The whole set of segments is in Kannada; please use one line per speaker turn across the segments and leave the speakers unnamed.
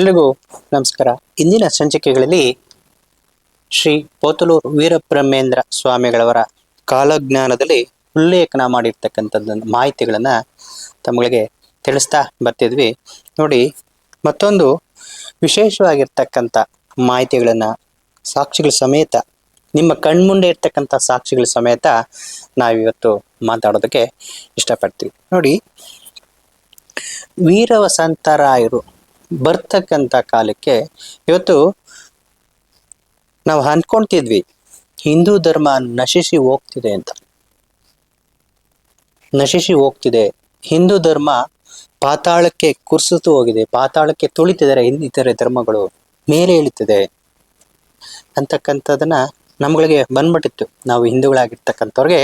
ಎಲ್ರಿಗೂ ನಮಸ್ಕಾರ. ಇಂದಿನ ಸಂಚಿಕೆಗಳಲ್ಲಿ ಶ್ರೀ ಪೋತಲೂರು ವೀರಬ್ರಹ್ಮೇಂದ್ರ ಸ್ವಾಮಿಗಳವರ ಕಾಲಜ್ಞಾನದಲ್ಲಿ ಉಲ್ಲೇಖನ ಮಾಡಿರ್ತಕ್ಕಂಥದ್ದು ಮಾಹಿತಿಗಳನ್ನು ತಮ್ಮಗಳಿಗೆ ತಿಳಿಸ್ತಾ ಬರ್ತಿದ್ವಿ. ನೋಡಿ, ಮತ್ತೊಂದು ವಿಶೇಷವಾಗಿರ್ತಕ್ಕಂಥ ಮಾಹಿತಿಗಳನ್ನು, ಸಾಕ್ಷಿಗಳ ಸಮೇತ, ನಿಮ್ಮ ಕಣ್ಮುಂದೆ ಇರ್ತಕ್ಕಂಥ ಸಾಕ್ಷಿಗಳ ಸಮೇತ ನಾವಿವತ್ತು ಮಾತಾಡೋದಕ್ಕೆ ಇಷ್ಟಪಡ್ತೀವಿ. ನೋಡಿ ವೀರ ವಸಂತರಾಯರು ಬರ್ತಕ್ಕಂಥ ಕಾಲಕ್ಕೆ ಇವತ್ತು ನಾವು ಅನ್ಕೊಂತಿದ್ವಿ ಹಿಂದೂ ಧರ್ಮ ನಶಿಸಿ ಹೋಗ್ತಿದೆ ಅಂತ. ನಶಿಸಿ ಹೋಗ್ತಿದೆ. ಹಿಂದೂ ಧರ್ಮ ಪಾತಾಳಕ್ಕೆ ಕುರ್ಸುತ್ತು ಹೋಗಿದೆ, ಪಾತಾಳಕ್ಕೆ ತುಳಿತಿದ್ದಾರೆ ಇನ್ನಿತರೆ ಧರ್ಮಗಳು, ಮೇಲೆ ಇಳಿತಿದೆ ಅಂತಕ್ಕಂಥದನ್ನ ನಮ್ಗಳಿಗೆ ಬಂದ್ಬಿಟ್ಟಿತ್ತು. ನಾವು ಹಿಂದೂಗಳಾಗಿರ್ತಕ್ಕಂಥವ್ರಿಗೆ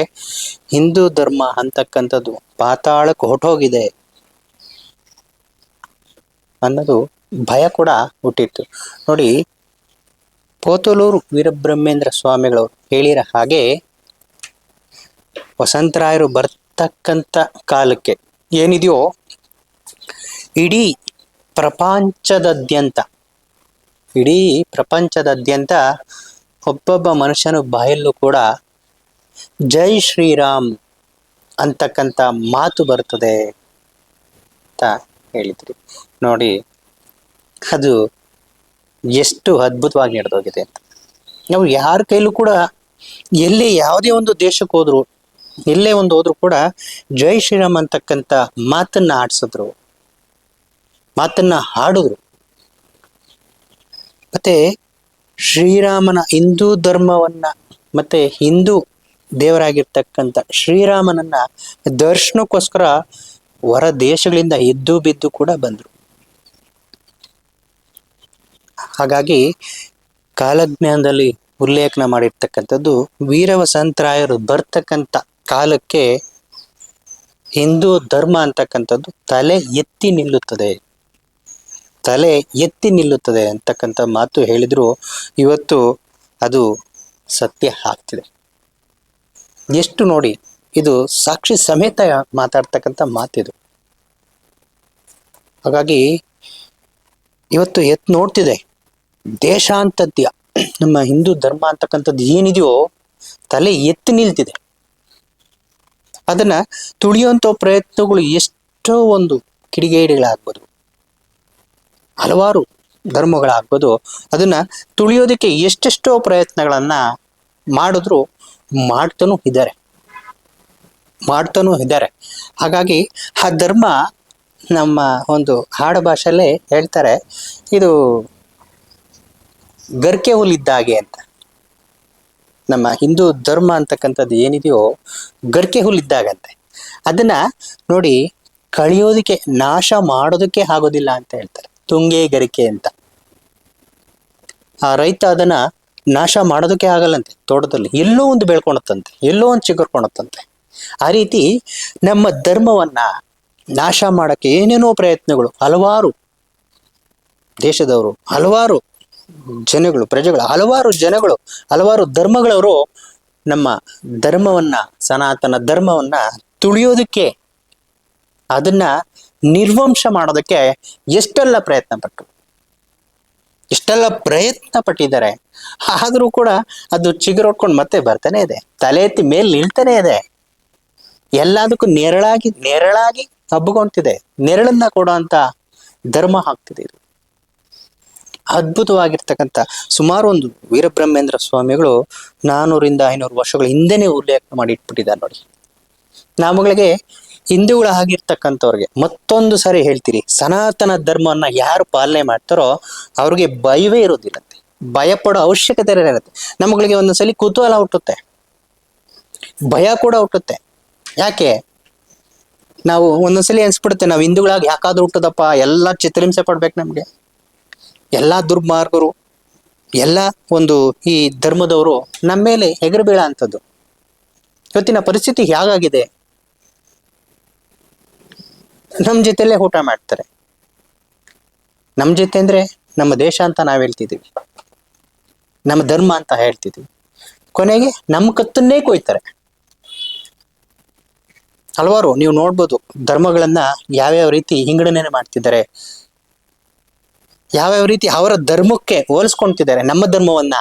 ಹಿಂದೂ ಧರ್ಮ ಅಂತಕ್ಕಂಥದ್ದು ಪಾತಾಳಕ್ಕೆ ಹೊರಟೋಗಿದೆ. ಅನ್ನೋದು ಭಯ ಕೂಡ ಹುಟ್ಟಿತ್ತು. ನೋಡಿ, ಪೋತಲೂರು ವೀರಬ್ರಹ್ಮೇಂದ್ರ ಸ್ವಾಮಿಗಳು ಹೇಳಿರ ಹಾಗೆ ವಸಂತರಾಯರು ಬರ್ತಕ್ಕಂಥ ಕಾಲಕ್ಕೆ ಏನಿದೆಯೋ ಇಡೀ ಪ್ರಪಂಚದಾದ್ಯಂತ ಇಡೀ ಪ್ರಪಂಚದಾದ್ಯಂತ ಒಬ್ಬೊಬ್ಬ ಮನುಷ್ಯನ ಬಾಯಲ್ಲೂ ಕೂಡ ಜೈ ಶ್ರೀರಾಮ್ ಅಂತಕ್ಕಂಥ ಮಾತು ಬರ್ತದೆ ಅಂತ ಹೇಳಿದ್ರಿ. ನೋಡಿ, ಅದು ಎಷ್ಟು ಅದ್ಭುತವಾಗಿ ನಡೆದೋಗಿದೆ ನಾವು ಯಾರ ಕೈಲೂ ಕೂಡ ಎಲ್ಲಿ ಯಾವುದೇ ಒಂದು ದೇಶಕ್ಕೆ ಹೋದ್ರು, ಎಲ್ಲೇ ಒಂದು ಹೋದ್ರು ಕೂಡ ಜೈ ಶ್ರೀರಾಮ್ ಅಂತಕ್ಕಂಥ ಮಾತನ್ನ ಆಡ್ಸಿದ್ರು, ಮಾತನ್ನ ಹಾಡಿದ್ರು. ಮತ್ತೆ ಶ್ರೀರಾಮನ ಹಿಂದೂ ಧರ್ಮವನ್ನ, ಮತ್ತೆ ಹಿಂದೂ ದೇವರಾಗಿರ್ತಕ್ಕಂಥ ಶ್ರೀರಾಮನನ್ನ ದರ್ಶನಕ್ಕೋಸ್ಕರ ಹೊರ ದೇಶಗಳಿಂದ ಎದ್ದು ಬಿದ್ದು ಕೂಡ ಬಂದ್ರು. ಹಾಗಾಗಿ ಕಾಲಜ್ಞಾನದಲ್ಲಿ ಉಲ್ಲೇಖನ ಮಾಡಿರ್ತಕ್ಕಂಥದ್ದು ವೀರವಸಂತರಾಯರು ಬರ್ತಕ್ಕಂಥ ಕಾಲಕ್ಕೆ ಹಿಂದೂ ಧರ್ಮ ಅಂತಕ್ಕಂಥದ್ದು ತಲೆ ಎತ್ತಿ ನಿಲ್ಲುತ್ತದೆ. ತಲೆ ಎತ್ತಿ ನಿಲ್ಲುತ್ತದೆ ಅಂತಕ್ಕಂಥ ಮಾತು ಹೇಳಿದ್ರು. ಇವತ್ತು ಅದು ಸತ್ಯ ಆಗ್ತಿದೆ. ಎಷ್ಟು ನೋಡಿ ಇದು ಸಾಕ್ಷಿ ಸಮೇತ ಮಾತಾಡ್ತಕ್ಕಂಥ ಮಾತಿದು. ಹಾಗಾಗಿ ಇವತ್ತು ಎತ್ ನೋಡ್ತಿದೆ. ದೇಶಾಂತದ್ಯ, ನಮ್ಮ ಹಿಂದೂ ಧರ್ಮ ಅಂತಕ್ಕಂಥದ್ದು ಏನಿದೆಯೋ ತಲೆ ಎತ್ತಿ ನಿಲ್ತಿದೆ. ಅದನ್ನ ತುಳಿಯುವಂತ ಪ್ರಯತ್ನಗಳು ಎಷ್ಟೋ ಒಂದು ಕಿಡಿಗೇಡಿಗಳಾಗ್ಬೋದು, ಹಲವಾರು ಧರ್ಮಗಳಾಗ್ಬೋದು, ಅದನ್ನ ತುಳಿಯೋದಕ್ಕೆ ಎಷ್ಟೆಷ್ಟೋ ಪ್ರಯತ್ನಗಳನ್ನ ಮಾಡಿದ್ರು ಮಾಡ್ತಾನೂ ಇದ್ದಾರೆ ಮಾಡ್ತಾನೂ ಇದ್ದಾರೆ. ಹಾಗಾಗಿ ಆ ಧರ್ಮ ನಮ್ಮ ಒಂದು ಹಾಡು ಭಾಷೆಯಲ್ಲೇ ಹೇಳ್ತಾರೆ, ಇದು ಗರ್ಕೆ ಹುಲ್ಲಿದ್ದಾಗೆ ಅಂತ. ನಮ್ಮ ಹಿಂದೂ ಧರ್ಮ ಅಂತಕ್ಕಂಥದ್ದು ಏನಿದೆಯೋ ಗರ್ಕೆ ಹುಲ್ಲಿದ್ದಾಗಂತೆ ಅದನ್ನ ನೋಡಿ ಕಳಿಯೋದಕ್ಕೆ ನಾಶ ಮಾಡೋದಕ್ಕೆ ಆಗೋದಿಲ್ಲ ಅಂತ ಹೇಳ್ತಾರೆ. ತುಂಗೆ ಗರಿಕೆ ಅಂತ. ಆ ರೈತ ಅದನ್ನ ನಾಶ ಮಾಡೋದಕ್ಕೆ ಆಗಲ್ಲಂತೆ ತೋಟದಲ್ಲಿ ಎಲ್ಲೋ ಒಂದು ಬೆಳ್ಕೊಳತ್ತಂತೆ ಎಲ್ಲೋ ಒಂದು ಚಿಗುರ್ಕೊಳತ್ತಂತೆ ಆ ರೀತಿ ನಮ್ಮ ಧರ್ಮವನ್ನ ನಾಶ ಮಾಡಕ್ಕೆ ಏನೇನೋ ಪ್ರಯತ್ನಗಳು ಹಲವಾರು ದೇಶದವರು ಹಲವಾರು ಜನಗಳು, ಪ್ರಜೆಗಳು, ಹಲವಾರು ಜನಗಳು, ಹಲವಾರು ಧರ್ಮಗಳವರು ನಮ್ಮ ಧರ್ಮವನ್ನ, ಸನಾತನ ಧರ್ಮವನ್ನ ತುಳಿಯೋದಕ್ಕೆ ಅದನ್ನ ನಿರ್ವಂಶ ಮಾಡೋದಕ್ಕೆ ಎಷ್ಟೆಲ್ಲ ಪ್ರಯತ್ನ ಪಟ್ಟರು ಎಷ್ಟೆಲ್ಲ ಪ್ರಯತ್ನ ಪಟ್ಟಿದ್ದಾರೆ. ಆದರೂ ಕೂಡ ಅದು ಚಿಗುರೊಟ್ಕೊಂಡು ಮತ್ತೆ ಬರ್ತಾನೆ ಇದೆ. ತಲೆ ಎತ್ತಿ ಮೇಲೆ ನಿಲ್ತಾನೆ ಇದೆ. ಎಲ್ಲದಕ್ಕೂ ನೆರಳಾಗಿ ನೆರಳಾಗಿ ಹಬ್ಬಗೊಂತಿದೆ. ನೆರಳನ್ನ ಕೊಡುವಂತ ಧರ್ಮ ಆಗ್ತಿದೆ ಇದು. ಅದ್ಭುತವಾಗಿರ್ತಕ್ಕಂಥ ಸುಮಾರು ಒಂದು ವೀರಬ್ರಹ್ಮೇಂದ್ರ ಸ್ವಾಮಿಗಳು ನಾನೂರಿಂದ ಐನೂರು ವರ್ಷಗಳ ಹಿಂದೆನೇ ಉಲ್ಲೇಖ ಮಾಡಿ ಇಟ್ಬಿಟ್ಟಿದ್ದಾರೆ ನೋಡಿ. ನಾಮಗಳಿಗೆ ಹಿಂದೂಗಳ ಆಗಿರ್ತಕ್ಕಂಥವ್ರಿಗೆ ಮತ್ತೊಂದು ಸಾರಿ ಹೇಳ್ತೀರಿ ಸನಾತನ ಧರ್ಮವನ್ನ ಯಾರು ಪಾಲನೆ ಮಾಡ್ತಾರೋ ಅವ್ರಿಗೆ ಭಯವೇ ಇರೋದಿಲ್ಲಂತೆ. ಭಯ ಪಡೋ ಅವಶ್ಯಕತೆ ಇರುತ್ತೆ ನಮ್ಮಗಳಿಗೆ ಒಂದೊಂದ್ಸಲಿ ಕುತೂಹಲ ಹುಟ್ಟುತ್ತೆ. ಭಯ ಕೂಡ ಹುಟ್ಟುತ್ತೆ. ಯಾಕೆ? ನಾವು ಒಂದೊಂದ್ಸಲಿ ಅನ್ಸ್ಬಿಡುತ್ತೆ ನಾವು ಹಿಂದೂಗಳಾಗಿ ಯಾಕಾದ್ರೂ ಹುಟ್ಟದಪ್ಪ, ಎಲ್ಲ ಚಿತ್ರಹಿಂಸೆ ಪಡ್ಬೇಕು ನಮ್ಗೆ. ಎಲ್ಲಾ ದುರ್ಮಾರ್ಗರು, ಎಲ್ಲ ಒಂದು ಈ ಧರ್ಮದವರು ನಮ್ಮ ಮೇಲೆ ಹೆಗರು ಅಂಥದ್ದು ಇವತ್ತಿನ ಪರಿಸ್ಥಿತಿ ಹೇಗಾಗಿದೆ ನಮ್ಮ ಜೊತೆಲೇ ಊಟ ಮಾಡ್ತಾರೆ. ನಮ್ಮ ಜೊತೆ ಅಂದರೆ ನಮ್ಮ ದೇಶ ಅಂತ ನಾವು ಹೇಳ್ತಿದ್ದೀವಿ. ನಮ್ಮ ಧರ್ಮ ಅಂತ ಹೇಳ್ತಿದೀವಿ ಕೊನೆಗೆ ನಮ್ಮ ಕತ್ತನ್ನೇ ಕೊಯ್ತಾರೆ. ಹಲವಾರು ನೀವು ನೋಡ್ಬೋದು ಧರ್ಮಗಳನ್ನ ಯಾವ್ಯಾವ ರೀತಿ ಹಿಂಗಡಣೆ ಮಾಡ್ತಿದ್ದಾರೆ. ಯಾವ್ಯಾವ ರೀತಿ ಅವರ ಧರ್ಮಕ್ಕೆ ಹೋಲಿಸ್ಕೊಂತಿದ್ದಾರೆ, ನಮ್ಮ ಧರ್ಮವನ್ನ?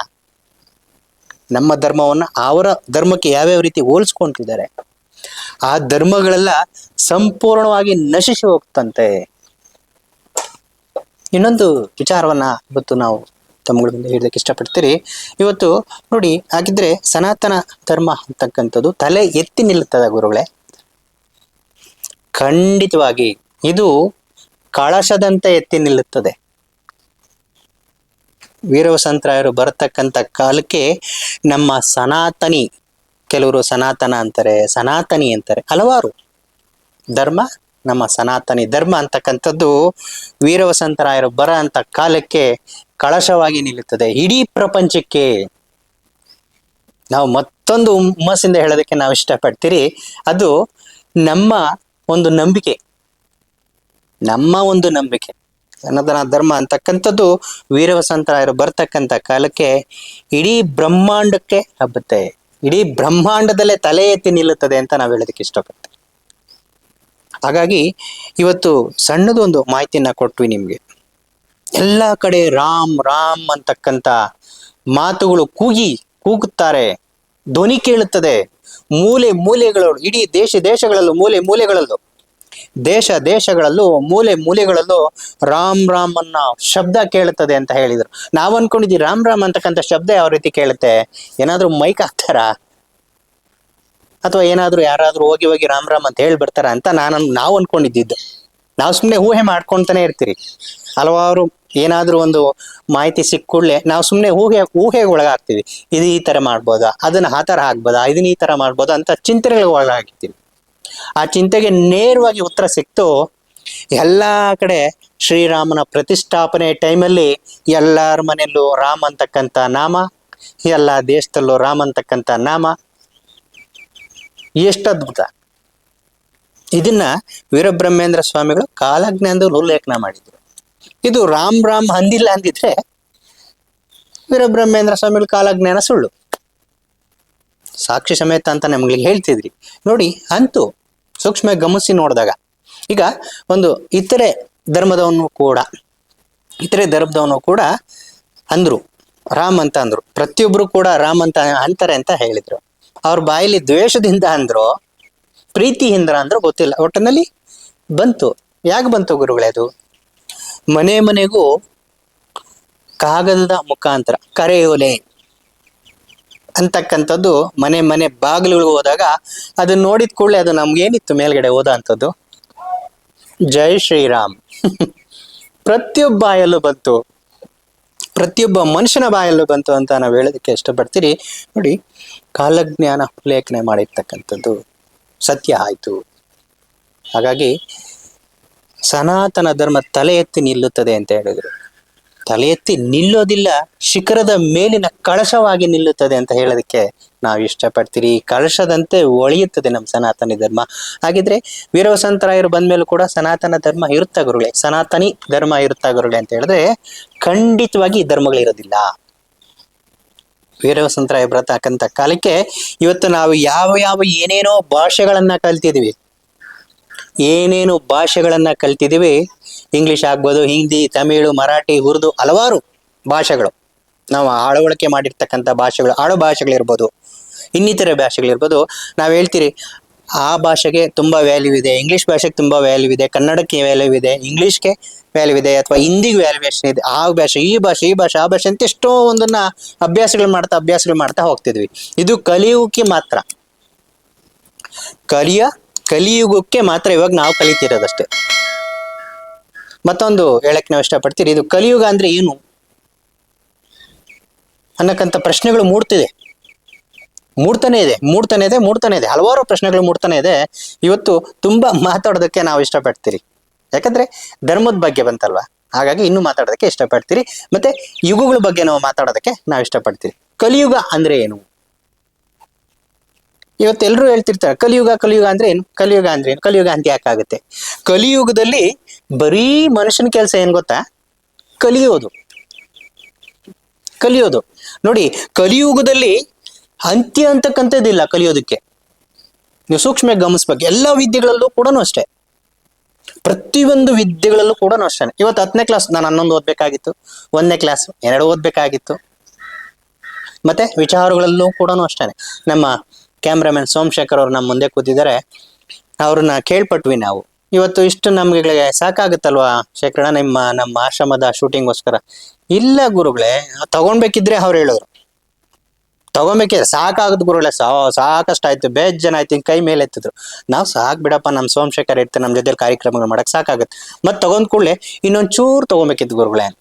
ನಮ್ಮ ಧರ್ಮವನ್ನ ಅವರ ಧರ್ಮಕ್ಕೆ ಯಾವ್ಯಾವ ರೀತಿ ಹೋಲಿಸ್ಕೊಂತಿದ್ದಾರೆ? ಆ ಧರ್ಮಗಳೆಲ್ಲ ಸಂಪೂರ್ಣವಾಗಿ ನಶಿಸಿ ಹೋಗ್ತಂತೆ. ಇನ್ನೊಂದು ವಿಚಾರವನ್ನ ಇವತ್ತು ನಾವು ತಮ್ಮಗಳ ಮುಂದೆ ಹೇಳಲಿಕ್ಕೆ ಇಷ್ಟಪಡ್ತೀರಿ. ಇವತ್ತು ನೋಡಿ, ಹಾಗಿದ್ರೆ ಸನಾತನ ಧರ್ಮ ಅಂತಕ್ಕಂಥದ್ದು ತಲೆ ಎತ್ತಿ ನಿಲ್ಲುತ್ತದೆ ಗುರುಗಳೇ? ಖಂಡಿತವಾಗಿ. ಇದು ಕಳಶದಂತೆ ಎತ್ತಿ ನಿಲ್ಲುತ್ತದೆ. ವೀರವಸಂತರಾಯರು ಬರತಕ್ಕಂಥ ಕಾಲಕ್ಕೆ ನಮ್ಮ ಸನಾತನಿ, ಕೆಲವರು ಸನಾತನ ಅಂತಾರೆ, ಸನಾತನಿ ಅಂತಾರೆ, ಹಲವಾರು ಧರ್ಮ, ನಮ್ಮ ಸನಾತನಿ ಧರ್ಮ ಅಂತಕ್ಕಂಥದ್ದು ವೀರವಸಂತರಾಯರು ಬರ ಅಂತ ಕಾಲಕ್ಕೆ ಕಳಶವಾಗಿ ನಿಲ್ಲುತ್ತದೆ. ಇಡೀ ಪ್ರಪಂಚಕ್ಕೆ ನಾವು ಮತ್ತೊಂದು ಹುಮ್ಮಸ್ಸಿಂದ ಹೇಳೋದಕ್ಕೆ ನಾವು ಇಷ್ಟಪಡ್ತೀರಿ. ಅದು ನಮ್ಮ ಒಂದು ನಂಬಿಕೆ. ನಮ್ಮ ಒಂದು ನಂಬಿಕೆ. ಸನಾತನ ಧರ್ಮ ಅಂತಕ್ಕಂಥದ್ದು ವೀರವಸಂತರಾಯರು ಬರ್ತಕ್ಕಂಥ ಕಾಲಕ್ಕೆ ಇಡೀ ಬ್ರಹ್ಮಾಂಡಕ್ಕೆ ಹಬ್ಬತ್ತೆ. ಇಡೀ ಬ್ರಹ್ಮಾಂಡದಲ್ಲೇ ತಲೆ ಎತ್ತಿ ನಿಲ್ಲುತ್ತದೆ ಅಂತ ನಾವು ಹೇಳೋದಕ್ಕೆ ಇಷ್ಟಪಡ್ತೀವಿ. ಹಾಗಾಗಿ ಇವತ್ತು ಸಣ್ಣದೊಂದು ಮಾಹಿತಿಯನ್ನ ಕೊಟ್ವಿ ನಿಮ್ಗೆ. ಎಲ್ಲ ಕಡೆ ರಾಮ್ ರಾಮ್ ಅಂತಕ್ಕಂಥ ಮಾತುಗಳು ಕೂಗಿ ಕೂಗುತ್ತಾರೆ. ಧ್ವನಿ ಕೇಳುತ್ತದೆ. ಮೂಲೆ ಮೂಲೆಗಳು ಇಡೀ ದೇಶ ದೇಶಗಳಲ್ಲೂ, ಮೂಲೆ ಮೂಲೆಗಳಲ್ಲೂ. ದೇಶ ದೇಶಗಳಲ್ಲೂ ಮೂಲೆ ಮೂಲೆಗಳಲ್ಲೂ ರಾಮ್ ರಾಮ್ ಅನ್ನ ಶಬ್ದ ಕೇಳುತ್ತದೆ ಅಂತ ಹೇಳಿದ್ರು. ನಾವ್ ಅನ್ಕೊಂಡಿದ್ದೀವಿ ರಾಮ್ ರಾಮ್ ಅಂತಕ್ಕಂಥ ಶಬ್ದ ಯಾವ ರೀತಿ ಕೇಳುತ್ತೆ? ಏನಾದ್ರೂ ಮೈಕ್ ಹಾಕ್ತಾರಾ? ಅಥವಾ ಏನಾದ್ರೂ ಯಾರಾದ್ರೂ ಹೋಗಿ ಹೋಗಿ ರಾಮ್ ರಾಮ್ ಅಂತ ಹೇಳಿ ಅಂತ ನಾನು ನಾವು ಅನ್ಕೊಂಡಿದ್ದಿದ್ದು. ನಾವು ಸುಮ್ಮನೆ ಊಹೆ ಮಾಡ್ಕೊಂತಾನೆ ಇರ್ತೀರಿ. ಹಲವಾರು ಏನಾದ್ರೂ ಒಂದು ಮಾಹಿತಿ ಸಿಕ್ಕ ನಾವು ಸುಮ್ಮನೆ ಊಹೆ, ಊಹೆಗೆ ಒಳಗಾಗ್ತೀವಿ. ಇದು ಈ ತರ ಮಾಡ್ಬೋದಾ? ಅದನ್ನ ಆ ತರ ಆಗ್ಬೋದಾ ಇದನ್ನ ಈ ತರ ಮಾಡ್ಬೋದಾ? ಅಂತ ಚಿಂತನೆಗಳಿಗೆ ಒಳಗಾಗ್ತೀವಿ. ಆ ಚಿಂತೆಗೆ ನೇರವಾಗಿ ಉತ್ತರ ಸಿಕ್ತು. ಎಲ್ಲ ಕಡೆ ಶ್ರೀರಾಮನ ಪ್ರತಿಷ್ಠಾಪನೆ ಟೈಮಲ್ಲಿ ಎಲ್ಲರ ಮನೆಯಲ್ಲೂ ರಾಮ್ ಅಂತಕ್ಕಂಥ ನಾಮ, ಎಲ್ಲ ದೇಶದಲ್ಲೂ ರಾಮ್ ಅಂತಕ್ಕಂಥ ನಾಮ. ಎಷ್ಟು ಅದ್ಭುತ. ಇದನ್ನ ವೀರಬ್ರಹ್ಮೇಂದ್ರ ಸ್ವಾಮಿಗಳು ಕಾಲಜ್ಞಾನದ ಉಲ್ಲೇಖನ ಮಾಡಿದ್ರು. ಇದು ರಾಮ್ ರಾಮ್ ಅಂದಿಲ್ಲ ಅಂದಿದ್ರೆ ವೀರಬ್ರಹ್ಮೇಂದ್ರ ಸ್ವಾಮಿಗಳು ಕಾಲಜ್ಞಾನ ಸುಳ್ಳು. ಸಾಕ್ಷಿ ಸಮೇತ ಅಂತ ನಮ್ಗಳಿಗೆ ಹೇಳ್ತಿದ್ರಿ. ನೋಡಿ, ಅಂತೂ ಸೂಕ್ಷ್ಮ ಗಮನಿಸಿ ನೋಡಿದಾಗ, ಈಗ ಒಂದು ಇತರೆ ಧರ್ಮದವನು ಕೂಡ, ಇತರೆ ಧರ್ಮದವನು ಕೂಡ ಅಂದ್ರು, ರಾಮ್ ಅಂತ ಅಂದ್ರು. ಪ್ರತಿಯೊಬ್ರು ಕೂಡ ರಾಮ್ ಅಂತ ಅಂತಾರೆ ಅಂತ ಹೇಳಿದ್ರು. ಅವ್ರ ಬಾಯಲ್ಲಿ ದ್ವೇಷದಿಂದ ಅಂದ್ರು, ಪ್ರೀತಿಯಿಂದ ಅಂದ್ರು ಗೊತ್ತಿಲ್ಲ. ಒಟ್ಟಿನಲ್ಲಿ ಬಂತು. ಯಾಕೆ ಬಂತು ಗುರುಗಳೇ ಅದು? ಮನೆ ಮನೆಗೂ ಕಾಗದದ ಮುಖಾಂತರ, ಕರೆಯೋಲೆ. ಅಂತಕ್ಕಂಥದ್ದು ಮನೆ ಮನೆ ಬಾಗಿಲುಗಳು ಹೋದಾಗ ಅದನ್ನ ನೋಡಿದ ಕೂಡಲೇ ಅದು ನಮ್ಗೇನಿತ್ತು ಮೇಲ್ಗಡೆ ಹೋದ ಅಂಥದ್ದು ಜೈ ಶ್ರೀರಾಮ್. ಪ್ರತಿಯೊಬ್ಬ ಬಾಯಲ್ಲೂ ಬಂತು. ಪ್ರತಿಯೊಬ್ಬ ಮನುಷ್ಯನ ಬಾಯಲ್ಲೂ ಬಂತು ಅಂತ ನಾವು ಹೇಳೋದಕ್ಕೆ ಇಷ್ಟಪಡ್ತೀರಿ. ನೋಡಿ, ಕಾಲಜ್ಞಾನ ಉಲ್ಲೇಖನೆ ಮಾಡಿರ್ತಕ್ಕಂಥದ್ದು. ಸತ್ಯ ಆಯ್ತು. ಹಾಗಾಗಿ ಸನಾತನ ಧರ್ಮ ತಲೆ ಎತ್ತಿ ನಿಲ್ಲುತ್ತದೆ ಅಂತ ಹೇಳಿದ್ರು. ತಲೆ ಎತ್ತಿ ನಿಲ್ಲೋದಿಲ್ಲ, ಶಿಖರದ ಮೇಲಿನ ಕಳಶವಾಗಿ ನಿಲ್ಲುತ್ತದೆ ಅಂತ ಹೇಳೋದಕ್ಕೆ ನಾವು ಇಷ್ಟಪಡ್ತೀರಿ. ಕಳಶದಂತೆ ಒಳಿಯುತ್ತದೆ ನಮ್ಮ ಸನಾತನಿ ಧರ್ಮ. ಹಾಗಿದ್ರೆ ವೀರವಸಂತರಾಯರು ಬಂದ್ಮೇಲೂ ಕೂಡ ಸನಾತನ ಧರ್ಮ ಇರುತ್ತಾ ಗುರುಗಳೇ? ಸನಾತನಿ ಧರ್ಮ ಇರುತ್ತಾ ಗುರುಗಳೇ ಅಂತ ಹೇಳಿದ್ರೆ ಖಂಡಿತವಾಗಿ ಈ ಧರ್ಮಗಳಿರೋದಿಲ್ಲ ವೀರವಸಂತರಾಯ ಬರತಕ್ಕಂಥ ಕಾಲಕ್ಕೆ ಇವತ್ತು ನಾವು ಯಾವ ಯಾವ ಏನೇನೋ ಭಾಷೆಗಳನ್ನ ಕಲ್ತಿದೀವಿ ಏನೇನು ಭಾಷೆಗಳನ್ನು ಕಲ್ತಿದ್ದೀವಿ? ಇಂಗ್ಲಿಷ್ ಆಗ್ಬೋದು, ಹಿಂದಿ, ತಮಿಳು, ಮರಾಠಿ, ಉರ್ದು ಹಲವಾರು ಭಾಷೆಗಳು. ನಾವು ಆಳವಳಿಕೆ ಮಾಡಿರ್ತಕ್ಕಂಥ ಭಾಷೆಗಳು ಆಡು ಭಾಷೆಗಳಿರ್ಬೋದು, ಇನ್ನಿತರ ಭಾಷೆಗಳಿರ್ಬೋದು. ನಾವು ಹೇಳ್ತೀರಿ, ಆ ಭಾಷೆಗೆ ತುಂಬ ವ್ಯಾಲ್ಯೂ ಇದೆ ಇಂಗ್ಲೀಷ್ ಭಾಷೆಗೆ ತುಂಬ ವ್ಯಾಲ್ಯೂ ಇದೆ, ಕನ್ನಡಕ್ಕೆ ವ್ಯಾಲ್ಯೂ ಇದೆ ಇಂಗ್ಲೀಷ್ಗೆ ವ್ಯಾಲ್ಯೂ ಇದೆ, ಅಥವಾ ಹಿಂದಿಗೆ ವ್ಯಾಲ್ಯೂಯೇಷನ್ ಇದೆ. ಆ ಭಾಷೆ, ಈ ಭಾಷೆ ಈ ಭಾಷೆ, ಆ ಭಾಷೆ ಅಂತ ಎಷ್ಟೋ ಒಂದನ್ನ ಅಭ್ಯಾಸಗಳು ಮಾಡ್ತಾ ಅಭ್ಯಾಸಗಳು ಮಾಡ್ತಾ ಹೋಗ್ತಿದ್ವಿ. ಇದು ಕಲಿಯುವಿಕೆ ಮಾತ್ರ. ಕಲಿಯ ಕಲಿಯುಗಕ್ಕೆ ಮಾತ್ರ ಇವಾಗ ನಾವು ಕಲಿತಿರೋದಷ್ಟೇ. ಮತ್ತೊಂದು ಹೇಳಕ್ ನಾವು ಇಷ್ಟಪಡ್ತೀರಿ, ಇದು ಕಲಿಯುಗ ಅಂದ್ರೆ ಏನು? ಅನ್ನಕ್ಕಂಥ ಪ್ರಶ್ನೆಗಳು ಮೂಡ್ತಿದೆ. ಮೂಡ್ತಾನೆ ಇದೆ ಮೂಡ್ತಾನೆ ಇದೆ ಮೂಡ್ತಾನೆ ಇದೆ. ಹಲವಾರು ಪ್ರಶ್ನೆಗಳು ಮೂಡ್ತಾನೆ ಇದೆ. ಇವತ್ತು ತುಂಬಾ ಮಾತಾಡೋದಕ್ಕೆ ನಾವು ಇಷ್ಟಪಡ್ತೀರಿ. ಯಾಕಂದ್ರೆ ಧರ್ಮದ ಬಗ್ಗೆ ಬಂತಲ್ವಾ? ಹಾಗಾಗಿ ಇನ್ನು ಮಾತಾಡೋದಕ್ಕೆ ಇಷ್ಟಪಡ್ತೀರಿ. ಮತ್ತೆ ಯುಗಗಳ ಬಗ್ಗೆ ನಾವು ಮಾತಾಡೋದಕ್ಕೆ ನಾವು ಇಷ್ಟಪಡ್ತೀರಿ. ಕಲಿಯುಗ ಅಂದ್ರೆ ಏನು? ಇವತ್ತು ಎಲ್ಲರೂ ಹೇಳ್ತಿರ್ತಾರೆ, ಕಲಿಯುಗ ಕಲಿಯುಗ ಅಂದ್ರೆ ಏನು? ಕಲಿಯುಗ ಅಂದ್ರೆ ಏನು? ಕಲಿಯುಗ ಅಂತ ಯಾಕಾಗುತ್ತೆ ಕಲಿಯುಗದಲ್ಲಿ ಬರೀ ಮನುಷ್ಯನ ಕೆಲಸ ಏನ್ ಗೊತ್ತಾ? ಕಲಿಯೋದು. ಕಲಿಯೋದು. ನೋಡಿ, ಕಲಿಯುಗದಲ್ಲಿ ಅಂತ್ಯ ಅಂತಕ್ಕಂಥದ್ದಿಲ್ಲ ಕಲಿಯೋದಕ್ಕೆ. ನೀವು ಸೂಕ್ಷ್ಮ ಗಮನಿಸ್ಬೇಕು. ಎಲ್ಲ ವಿದ್ಯೆಗಳಲ್ಲೂ ಕೂಡ ಅಷ್ಟೇ. ಪ್ರತಿಯೊಂದು ವಿದ್ಯೆಗಳಲ್ಲೂ ಕೂಡ ಅಷ್ಟೇ. ಇವತ್ತು ಹತ್ತನೇ ಕ್ಲಾಸ್ ನಾನು ಹನ್ನೊಂದು ಓದ್ಬೇಕಾಗಿತ್ತು. ಒಂದನೇ ಕ್ಲಾಸ್ ಎರಡು ಓದ್ಬೇಕಾಗಿತ್ತು. ಮತ್ತೆ ವಿಚಾರಗಳಲ್ಲೂ ಕೂಡ ಅಷ್ಟೇ ನಮ್ಮ ಕ್ಯಾಮ್ರಾಮನ್ ಸೋಮಶೇಖರ್ ಅವ್ರು ನಮ್ಮ ಮುಂದೆ ಕೂತಿದ್ದಾರೆ. ಅವ್ರನ್ನ ಕೇಳ್ಪಟ್ವಿ ನಾವು. ಇವತ್ತು ಇಷ್ಟು ನಮಗೆ ಸಾಕಾಗುತ್ತಲ್ವಾ ಶೇಖರಣ ನಿಮ್ಮ ನಮ್ಮ ಆಶ್ರಮದ ಶೂಟಿಂಗ್ಗೋಸ್ಕರ? ಇಲ್ಲ ಗುರುಗಳೇ, ತಗೊಳ್ಬೇಕಿದ್ರೆ ಅವ್ರು ಹೇಳಿದ್ರು ತಗೊಂಬೇಕಿದ್ರೆ ಸಾಕಾಗದ್ ಗುರುಗಳೇ, ಸಾ ಸಾಕಷ್ಟು ಆಯ್ತು ಬೇಜ್ ಜನ ಆಯ್ತು ಕೈ ಮೇಲೆ ಎತ್ತಿದ್ರು. ನಾವು ಸಾಕ್ ಬಿಡಪ್ಪ ನಮ್ಮ ಸೋಮಶೇಖರ್ ಇರ್ತಾರೆ ನಮ್ಮ ಜೊತೆ ಕಾರ್ಯಕ್ರಮಗಳು ಮಾಡಕ್ ಸಾಕಾಗುತ್ತೆ ಮತ್ತೆ ತಗೊಂಡ್ ಕೂಡಲೇ ಇನ್ನೊಂದ್ ಚೂರ್ ತಗೊಬೇಕಿತ್ತು ಗುರುಗಳೇ.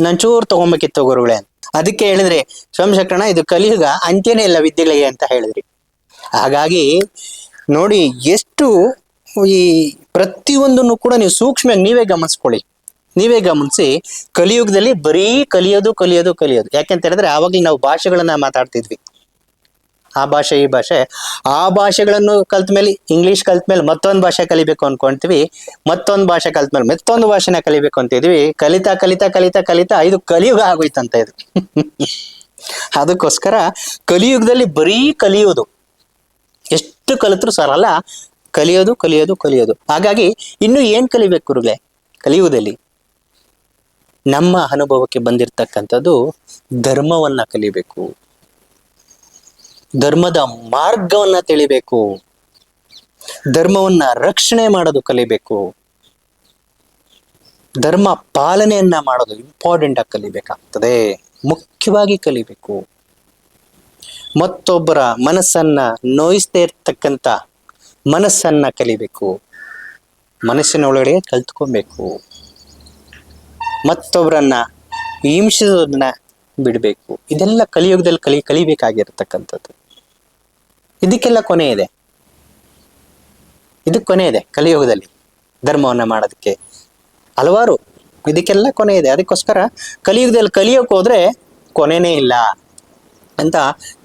ನಾನು ಚೂರ್ ತಗೊಂಬೇಕಿತ್ತು ಗುರುಗಳೇ. ಅದಕ್ಕೆ ಹೇಳಿದ್ರೆ ಸೋಮಶೇಖರಣ ಇದು ಕಲಿಯುಗ ಅಂತ್ಯನೇ ಇಲ್ಲ ವಿದ್ಯೆಗಳಿಗೆ ಅಂತ ಹೇಳಿದ್ರಿ. ಹಾಗಾಗಿ ನೋಡಿ ಎಷ್ಟು ಈ ಪ್ರತಿಯೊಂದನ್ನು ಕೂಡ ನೀವು ಸೂಕ್ಷ್ಮ ನೀವೇ ಗಮನಿಸ್ಕೊಳ್ಳಿ. ನೀವೇ ಗಮನಿಸಿ, ಕಲಿಯುಗದಲ್ಲಿ ಬರೀ ಕಲಿಯೋದು ಕಲಿಯೋದು ಕಲಿಯೋದು. ಯಾಕೆಂತ ಹೇಳಿದ್ರೆ, ಆವಾಗಲೇ ನಾವು ಭಾಷೆಗಳನ್ನ ಮಾತಾಡ್ತಿದ್ವಿ. ಆ ಭಾಷೆ, ಈ ಭಾಷೆ. ಆ ಭಾಷೆಗಳನ್ನು ಕಲ್ತ ಮೇಲೆ ಇಂಗ್ಲಿಷ್ ಕಲ್ತ ಮೇಲೆ ಮತ್ತೊಂದು ಭಾಷೆ ಕಲಿಬೇಕು ಅನ್ಕೊಂತೀವಿ. ಮತ್ತೊಂದು ಭಾಷೆ ಕಲ್ತ ಮೇಲೆ ಮತ್ತೊಂದು ಭಾಷೆನ ಕಲಿಬೇಕು ಅಂತಿದ್ವಿ. ಕಲಿತಾ ಕಲಿತಾ ಕಲಿತಾ ಕಲಿತಾ ಇದು ಕಲಿಯುಗ ಆಗೋಯ್ತಂತ ಇದು. ಅದಕ್ಕೋಸ್ಕರ ಕಲಿಯುಗದಲ್ಲಿ ಬರೀ ಕಲಿಯೋದು. ಎಷ್ಟು ಕಲಿತರು ಸರಲ್ಲ ಕಲಿಯೋದು ಕಲಿಯೋದು ಕಲಿಯೋದು. ಹಾಗಾಗಿ ಇನ್ನು ಏನ್ ಕಲಿಬೇಕು ಗುರುಗಳೇ? ಕಲಿಯುವುದಲ್ಲಿ ನಮ್ಮ ಅನುಭವಕ್ಕೆ ಬಂದಿರತಕ್ಕಂಥದ್ದು ಧರ್ಮವನ್ನ ಕಲಿಬೇಕು. ಧರ್ಮದ ಮಾರ್ಗವನ್ನ ತಿಳಿಬೇಕು. ಧರ್ಮವನ್ನ ರಕ್ಷಣೆ ಮಾಡೋದು ಕಲಿಬೇಕು. ಧರ್ಮ ಪಾಲನೆಯನ್ನ ಮಾಡೋದು ಇಂಪಾರ್ಟೆಂಟ್ ಆಗಿ ಕಲಿಬೇಕಾಗ್ತದೆ. ಮುಖ್ಯವಾಗಿ ಕಲಿಬೇಕು. ಮತ್ತೊಬ್ಬರ ಮನಸ್ಸನ್ನ ನೋಯಿಸದೇ ಇರ್ತಕ್ಕಂಥ ಮನಸ್ಸನ್ನ ಕಲಿಬೇಕು. ಮನಸ್ಸಿನ ಒಳಗಡೆ ಕಲ್ತ್ಕೊಬೇಕು. ಮತ್ತೊಬ್ಬರನ್ನ ಹಿಂಸಿಸೋದನ್ನ ಬಿಡಬೇಕು. ಇದೆಲ್ಲ ಕಲಿಯುಗದಲ್ಲಿ ಕಲಿ, ಕಲಿಬೇಕಾಗಿರ್ತಕ್ಕಂಥದ್ದು. ಇದಕ್ಕೆಲ್ಲ ಕೊನೆ ಇದೆ. ಇದಕ್ಕೆ ಕೊನೆ ಇದೆ ಕಲಿಯುಗದಲ್ಲಿ ಧರ್ಮವನ್ನ ಮಾಡೋದಕ್ಕೆ. ಹಲವಾರು ಇದಕ್ಕೆಲ್ಲ ಕೊನೆ ಇದೆ. ಅದಕ್ಕೋಸ್ಕರ ಕಲಿಯುಗದಲ್ಲಿ ಕಲಿಯೋಕೆ ಹೋದ್ರೆ ಕೊನೆನೇ ಇಲ್ಲ ಅಂತ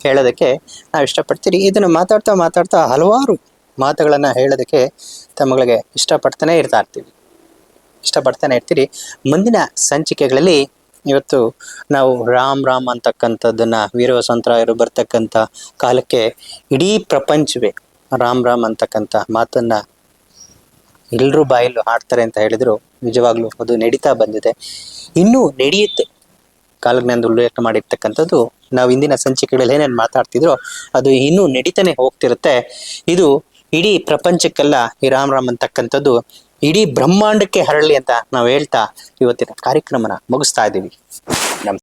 ಹೇಳೋದಕ್ಕೆ ನಾವು ಇಷ್ಟಪಡ್ತೀರಿ. ಇದನ್ನು ಮಾತಾಡ್ತಾ ಮಾತಾಡ್ತಾ ಹಲವಾರು ಮಾತುಗಳನ್ನು ಹೇಳೋದಕ್ಕೆ ತಮ್ಮಗಳಿಗೆ ಇಷ್ಟಪಡ್ತಾನೆ ಇರ್ತಾ ಇರ್ತೀವಿ. ಇಷ್ಟಪಡ್ತಾನೆ ಇರ್ತೀರಿ. ಮುಂದಿನ ಸಂಚಿಕೆಗಳಲ್ಲಿ ಇವತ್ತು ನಾವು ರಾಮ್ ರಾಮ್ ಅಂತಕ್ಕಂಥದ್ದನ್ನ ವೀರ ವಸಂತರಾಯರು ಬರ್ತಕ್ಕಂಥ ಕಾಲಕ್ಕೆ ಇಡೀ ಪ್ರಪಂಚವೇ ರಾಮ್ ರಾಮ್ ಅಂತಕ್ಕಂಥ ಮಾತನ್ನ ಎಲ್ಲರೂ ಬಾಯಲ್ಲೂ ಹಾಡ್ತಾರೆ ಅಂತ ಹೇಳಿದ್ರು. ನಿಜವಾಗ್ಲೂ ಅದು ನಡೀತಾ ಬಂದಿದೆ. ಇನ್ನೂ ನಡೆಯುತ್ತೆ. ಕಾಲಜ್ಞಾನದ ಉಲ್ಲೇಖ ಮಾಡಿರ್ತಕ್ಕಂಥದ್ದು. ನಾವು ಇಂದಿನ ಸಂಚಿಕೆಗಳಲ್ಲಿ ಏನೇನು ಮಾತಾಡ್ತಿದ್ರೋ ಅದು ಇನ್ನೂ ನಡೀತಾನೆ ಹೋಗ್ತಿರುತ್ತೆ. ಇದು ಇಡೀ ಪ್ರಪಂಚಕ್ಕೆಲ್ಲ ಈ ರಾಮ್ ರಾಮ್ ಅಂತಕ್ಕಂಥದ್ದು ಇಡೀ ಬ್ರಹ್ಮಾಂಡಕ್ಕೆ ಹರಳಿ ಅಂತ ನಾವು ಹೇಳ್ತಾ ಇವತ್ತಿನ ಕಾರ್ಯಕ್ರಮನ ಮುಗಿಸ್ತಾ ಇದ್ದೀವಿ.